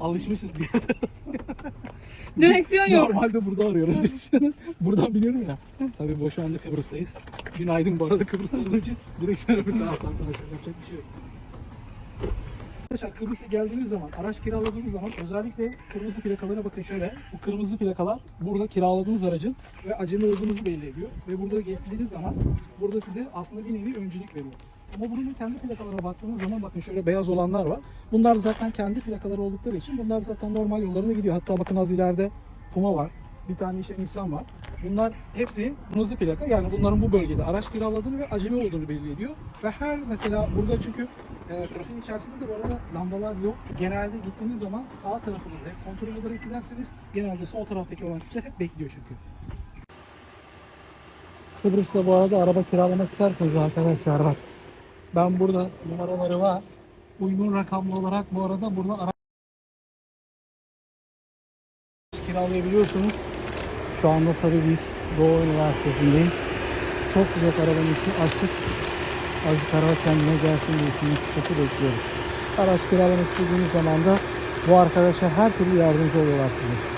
alışmışız diye. Direksiyon yok. Normalde burada arıyoruz direksiyonu. Buradan biliyorum ya. Tabii bu şu anda Kıbrıs'tayız. Günaydın bu arada Kıbrıs'ta olunca direksiyon öbür tarafta arkadaşlar. Yapacak bir şey yok. Arkadaşlar Kıbrıs'a geldiğiniz zaman, araç kiraladığınız zaman özellikle kırmızı plakalara bakın şöyle. Bu kırmızı plakalar burada kiraladığınız aracın ve acemi olduğunuzu belli ediyor. Ve burada geçtiğiniz zaman burada size aslında bir nevi öncülük veriyor. Ama bunun kendi plakalara baktığınız zaman bakın şöyle beyaz olanlar var. Bunlar zaten kendi plakaları oldukları için bunlar zaten normal yollarına gidiyor. Hatta bakın az ileride Puma var. Bir tane işte Nissan var. Bunlar hepsi kırmızı plaka. Yani bunların bu bölgede araç kiraladığını ve acemi olduğunu belli ediyor. Ve her mesela burada çünkü e, trafiğin içerisinde de bu arada lambalar yok. Genelde gittiğiniz zaman sağ tarafınızda kontrol ederek giderseniz genelde sol taraftaki kişiler hep bekliyor çünkü. Kıbrıs'ta bu arada araba kiralamak isterseniz arkadaşlar bak. Ben burada numaraları var. Uygun rakamlı olarak bu arada burada araç kiralayabiliyorsunuz. Şu anda tabii biz Doğu Üniversitesi'ndeyiz. Çok sıcak arabanın içi açık. Azıcık araba kendine gelsin diye şimdi çıkması bekliyoruz. Araç kiralamak istediğiniz zaman da bu arkadaşlar her türlü yardımcı oluyorlar size.